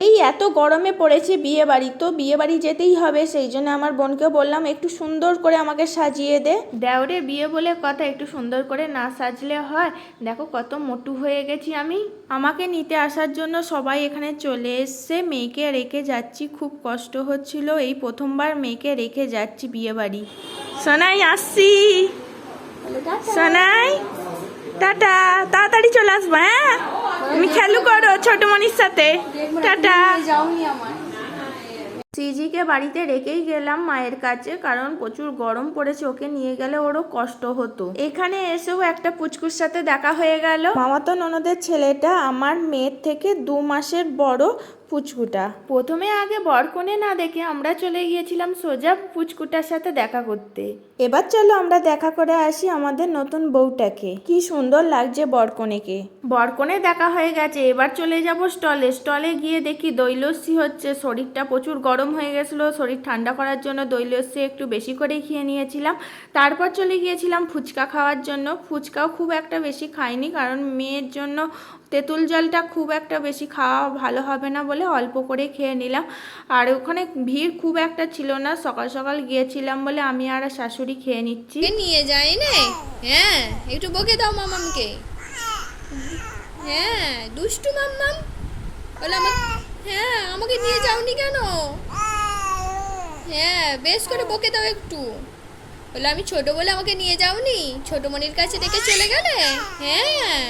এই এত গরমে পড়েছে বিয়ে বাড়ি তো বিয়ে বাড়ি যেতেই হবে সেই জন্য আমার বোনকে বললাম একটু সুন্দর করে আমাকে সাজিয়ে দে। দেওরে বিয়ে বলে কথা একটু সুন্দর করে না সাজলে হয়? দেখো কত মোটু হয়ে গেছি আমি। আমাকে নিতে আসার জন্য সবাই এখানে চলে এসছে মেয়েকে রেখে যাচ্ছি খুব কষ্ট হচ্ছিল এই প্রথমবার মেয়েকে রেখে যাচ্ছি বিয়ে বাড়ি সোনাই আসছি। সোনাই টাটা তাড়াতাড়ি চলে আসব হ্যাঁ? তুমি খেলু করো, ছোট মনির সাথে। টাটা। সিজিকে বাড়িতে রেখেই গেলাম মায়ের কাছে, কারণ প্রচুর গরম পড়েছে, ওকে নিয়ে গেলে ওরও কষ্ট হতো। এখানে এসেও একটা পুচকুর সাথে দেখা হয়ে গেল। মামাতো ননদের ছেলেটা আমার মেয়ের থেকে দু মাসের বড় পুচকুটা। প্রথমে আগে বরকনে না দেখে আমরা চলে গিয়েছিলাম সোজা পুচকুটার সাথে দেখা করতে। এবার চলো আমরা দেখা করে আসি আমাদের নতুন বউটাকে। কি সুন্দর লাগছে বরকনেকে। বরকনে দেখা হয়ে গেছে, এবার চলে যাব স্টলে। স্টলে গিয়ে দেখি দৈলস্যি হচ্ছে। শরীরটা প্রচুর গরম হয়ে গেছিল, শরীর ঠান্ডা করার জন্য দৈলস্যি একটু বেশি করেই খেয়ে নিয়েছিলাম। তারপর চলে গিয়েছিলাম ফুচকা খাওয়ার জন্য। ফুচকাও খুব একটা বেশি খাইনি, কারণ মেয়ের জন্য তেঁতুল জলটা খুব একটা বেশি খাওয়া ভালো হবে না বলে অল্প করে খেয়ে নিলাম। আর ওখানে ভিড় খুব একটা ছিল না, সকাল সকাল গিয়েছিলাম বলে আমি আর শাশুড়ি খেয়ে নিচ্ছি। নিয়ে যাই না। হ্যাঁ একটু বকে দাও মামামকে। হ্যাঁ দুষ্টু মাম্মাম। হ্যাঁ আমাকে নিয়ে যাওনি কেন? হ্যাঁ বেশ করে বকে দাও একটু। বলে আমি ছোট বলে আমাকে নিয়ে যাওনি। ছোট মনির কাছে রেখে চলে গেলে? হ্যাঁ।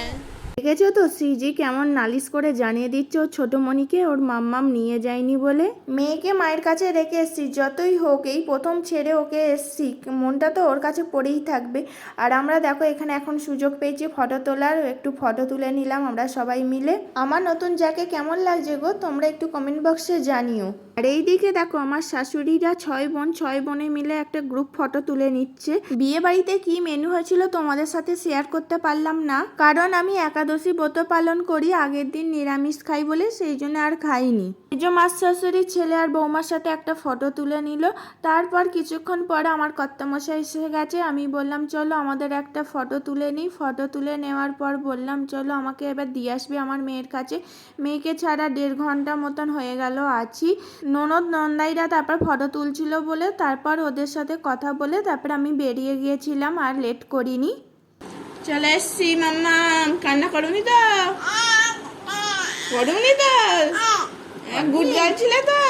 দেখেছ তো? শ্রীজি কেমন নালিশ করে জানিয়ে দিচ্ছে ওর ছোট মনিকে ওর মাম্মাম নিয়ে যায়নি বলে। মেয়েকে মায়ের কাছে রেখে এসছি, যতই হোক, এই প্রথম ছেড়ে ওকে এসছি। মনটা তো ওর কাছে পড়েই থাকবে। আর আমরা দেখো, এখানে এখন সুযোগ পেয়েছি ফটো তোলার। একটু ফটো তুলে নিলাম আমরা সবাই মিলে। আমার নতুন যাকে কেমন লাগছে গো? তোমরা একটু কমেন্ট বক্সে জানিও। আর এই দিকে দেখো, আমার শাশুড়িরা ছয় বোন, ছয় বোনে মিলে একটা গ্রুপ ফটো তুলে নিচ্ছে। বিয়ে বাড়িতে কি মেনু হয়েছিল তোমাদের সাথে শেয়ার করতে পারলাম না। কারণ আমি একাদশী ব্রত পালন করি, আগের দিন নিরামিষ খাই বলে সেই জন্য আর খাইনি। যে মাস শাশুড়ির ছেলে আর বৌমার সাথে একটা ফটো তুলে নিল। তারপর কিছুক্ষণ পরে আমার কর্তামশাই এসে গেছে। আমি বললাম, চলো আমাদের একটা ফটো তুলে নিই। ফটো তুলে নেওয়ার পর বললাম, চলো আমাকে এবার দিয়ে আসবে আমার মেয়ের কাছে। মেয়েকে ছাড়া দেড় ঘণ্টা মতন হয়ে গেল, আছি। ননদ নন্দাইরা তারপর ফটো তুলছিল বলে, তারপর ওদের সাথে কথা বলে তারপর আমি বেরিয়ে গিয়েছিলাম আর লেট করিনি। চলে এসছি মাম্মা। কান্না করুনি তো? করুনি তো? গুড গার্ল ছিলে তো?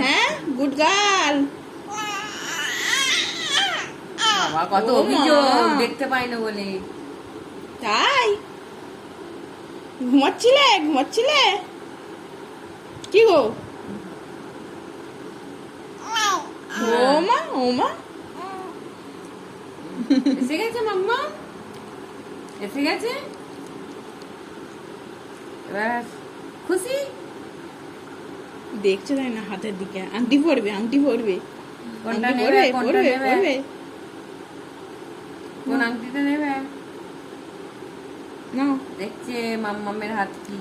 হ্যাঁ গুড গার্ল। কত। অভিযোগ দেখতে পাই না বলে। তাই? ঘুমাচ্ছিলে? ঘুমাচ্ছিলে? কি গো? ওমা ওমা এসে গেছে মাম্মা এসে গেছে এবার খুশি দেখছ তাই না হাতের দিকে আংটি পরবে আংটি পরবে কোনটা নেবে পরবে কোনটা পরবে নেবে কোন আংটিটা নেবে নাও দেখছে মাম্মামের হাত কি